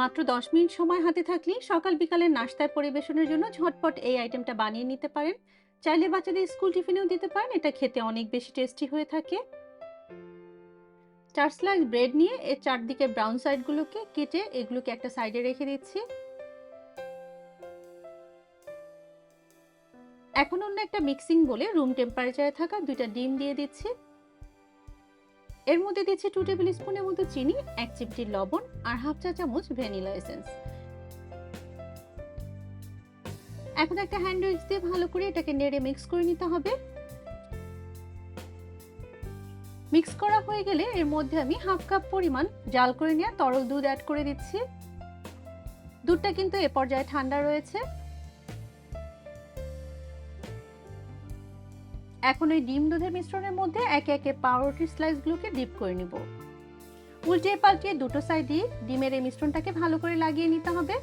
মাত্র দশ মিনিট সময় হাতে থাকলেই সকাল বিকালের নাস্তায় পরিবেশনের জন্য ঝটপট এই আইটেমটা বানিয়ে নিতে পারেন। চাইলে বাচ্চাদের স্কুল টিফিনেও দিতে পারেন, এটা খেতে অনেক বেশি টেস্টি হয়ে থাকে। চার স্লাইস ব্রেড নিয়ে এর চারদিকে ব্রাউন সাইডগুলোকে কেটে এগুলোকে একটা সাইডে রেখে দিচ্ছি। এখন অন্য একটা মিক্সিং বলে রুম টেম্পারেচারে থাকা দুইটা ডিম দিয়ে দিচ্ছি। এর মধ্যে দিচ্ছি টু টেবিল স্পুনের মতো চিনি, এক চিমটি লবণ আর হাফ চা চামচ ভ্যানিলা এসেন্স এখন একটা হ্যান্ড উইক্স দিয়ে ভালো করে এটাকে নেড়ে মিক্স করে নিতে হবে। মিক্স করা হয়ে গেলে এর মধ্যে আমি হাফ কাপ পরিমাণ জাল করে নেওয়া তরল দুধ অ্যাড করে দিচ্ছি। দুধটা কিন্তু এ পর্যায়ে ঠান্ডা রয়েছে। এখন ওই ডিম দুধের মিশ্রণের মধ্যে একে একে পাউরুটির স্লাইসগুলোকে ডিপ করে নিব। উল্টে পাল্টিয়ে দুটো সাইড ডিমের এই মিশ্রণটাকে ভালো করে লাগিয়ে নিতে হবে।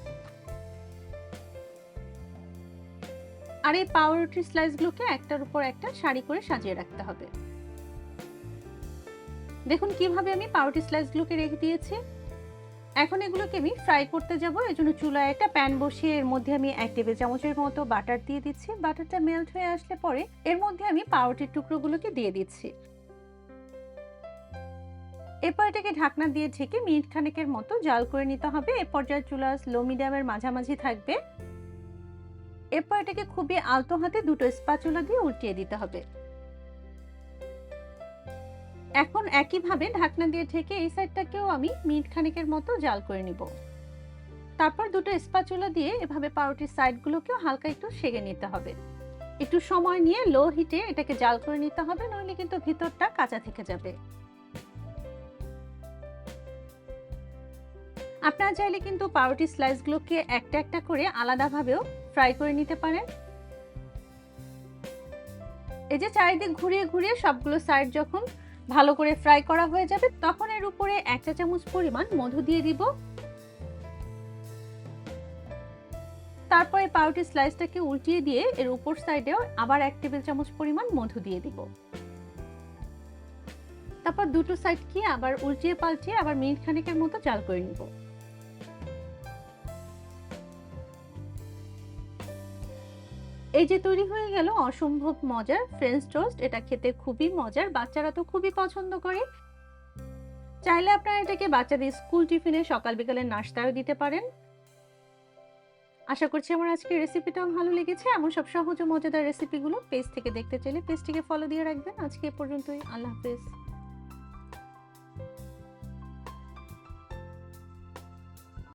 আর এই পাউরুটির স্লাইসগুলোকে একটার উপর একটা সারি করে সাজিয়ে রাখতে হবে। দেখুন কীভাবে আমি পাউরুটি স্লাইসগুলোকে রেখে দিয়েছি। এখন এগুলোকে আমি ফ্রাই করতে যাব। এর জন্য চুলায় একটা প্যান বসিয়ে এর মধ্যে আমি এক টেবিল চামচের মতো বাটার দিয়ে দিচ্ছি। বাটারটা মেল্ট হয়ে আসলে পরে এর মধ্যে আমি পাউরুটির টুকরোগুলোকে দিয়ে দিচ্ছি। এরপর এটাকে ঢাকনা দিয়ে ঢেকে মিনিট খানেকের মতো জাল করে নিতে হবে। এ পর্যায়ে চুলা লো মিডিয়ামের মাঝামাঝি থাকবে। এরপর এটাকে খুবই আলতো হাতে দুটো স্পাচুলা দিয়ে উল্টিয়ে দিতে হবে। এখন একইভাবে ঢাকনা দিয়ে ঢেকে এই সাইডটাকেও আমি মিনিট খানেকের মতো জাল করে নিব। তারপর দুটো স্পাচুলা দিয়ে এভাবে পাউরুটির সাইডগুলোকেও হালকা একটু সেগে নিতে হবে। একটু সময় নিয়ে লো হিটে এটাকে জাল করে নিতে হবে, নইলে কিন্তু ভিতরটা কাঁচা থেকে যাবে। আপনারা চাইলে কিন্তু পাউরুটি স্লাইসগুলোকে একটা একটা করে আলাদাভাবেও ফ্রাই করে নিতে পারেন। এই যে চারিদিক ঘুরিয়ে ঘুরিয়ে সবগুলো সাইড যখন ভালো করে ফ্রাই করা হয়ে যাবে, তখন এর উপরে এক চা চামচ পরিমাণ মধু দিয়ে দিব। তারপরে পাউটি স্লাইসটাকে উল্টিয়ে দিয়ে এর উপর সাইডেও আবার এক টেবিল চামচ পরিমাণ মধু দিয়ে দিব। তারপর দুটো সাইডকে আবার উল্টিয়ে পাল্টিয়ে আবার মিনিট খানেকের মতো জাল করে নিব। এই যে তৈরি হয়ে গেল অসম্ভব মজার ফ্রেঞ্চ টোস্ট এটা খেতে খুবই মজার, বাচ্চারা তো খুবই পছন্দ করে। চাইলে আপনারা এটাকে বাচ্চাদের স্কুল টিফিনে সকাল বিকালের নাস্তায়ও দিতে পারেন। আশা করছি আমার আজকের রেসিপিটাও ভালো লেগেছে। এমন সব সহজ ও মজাদার রেসিপিগুলো পেজ থেকে দেখতে চাইলে পেজটিকে ফলো দিয়ে রাখবেন। আজকে এ পর্যন্তই। আল্লাহ হাফেজ।